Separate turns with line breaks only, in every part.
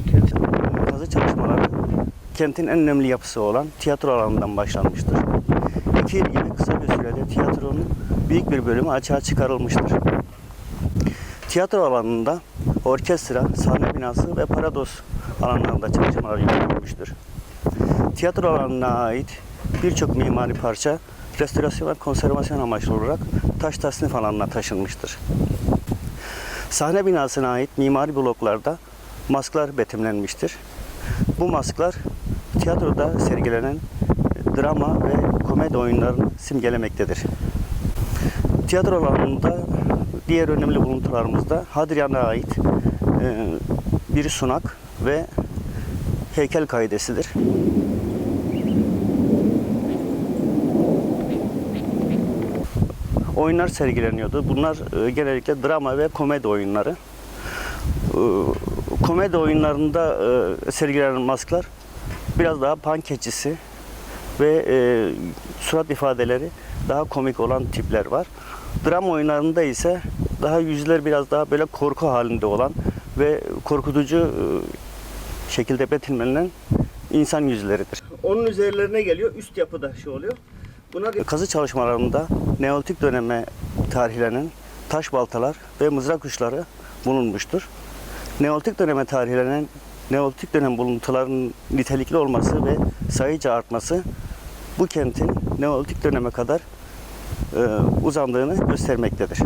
kentin kazı çalışmaları kentin en önemli yapısı olan tiyatro alanından başlanmıştır. İki yıl gibi kısa bir sürede tiyatronun büyük bir bölümü açığa çıkarılmıştır. Tiyatro alanında orkestra, sahne binası ve parados alanlarında çalışmalar yürütülmüştür. Tiyatro alanına ait birçok mimari parça restorasyon ve konservasyon amaçlı olarak taş tasnif alanına taşınmıştır. Sahne binasına ait mimari bloklarda masklar betimlenmiştir. Bu masklar tiyatroda sergilenen drama ve komedi oyunlarını simgelemektedir. Tiyatro alanında diğer önemli buluntularımızda Hadrian'a ait e, bir sunak ve heykel kaidesidir. Oyunlar sergileniyordu. Bunlar e, genellikle drama ve komedi oyunları. Komedi oyunlarında e, sergilenen masklar biraz daha pankecisi ve e, surat ifadeleri daha komik olan tipler var. Drama oyunlarında ise daha yüzler biraz daha böyle korku halinde olan ve korkutucu e, şekilde betimlenen insan yüzleridir. Onun üzerlerine geliyor, üst yapıda şey oluyor. Bunlar kazı çalışmalarında Neolitik döneme tarihlenen taş baltalar ve mızrak uçları bulunmuştur. Neolitik döneme tarihlenen Neolitik dönem buluntularının nitelikli olması ve sayıca artması bu kentin Neolitik döneme kadar e, uzandığını göstermektedir.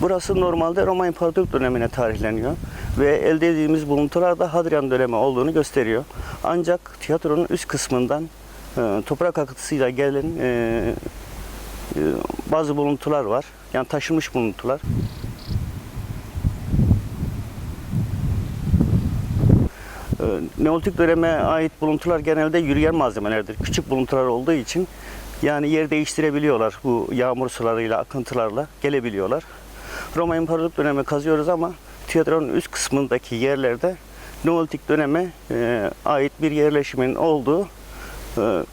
Burası normalde Roma İmparatorluk dönemine tarihleniyor ve elde ettiğimiz buluntular da Hadrian dönemi olduğunu gösteriyor. Ancak tiyatronun üst kısmından e, toprak akıntısıyla gelen e, e, bazı buluntular var. Yani taşınmış buluntular. E, Neolitik döneme ait buluntular genelde yürüyen malzemelerdir. Küçük buluntular olduğu için yani yer değiştirebiliyorlar bu yağmur sularıyla, akıntılarla gelebiliyorlar. Roma İmparatorluk dönemi kazıyoruz ama tiyatronun üst kısmındaki yerlerde Neolitik döneme e, ait bir yerleşimin olduğu e,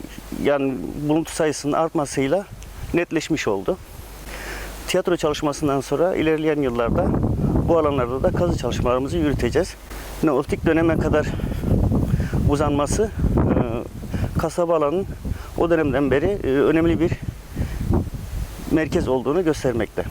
yani buluntu sayısının artmasıyla netleşmiş oldu. Tiyatro çalışmasından sonra ilerleyen yıllarda bu alanlarda da kazı çalışmalarımızı yürüteceğiz. Neolitik döneme kadar uzanması e, kasaba alanın o dönemden beri e, önemli bir merkez olduğunu göstermekte.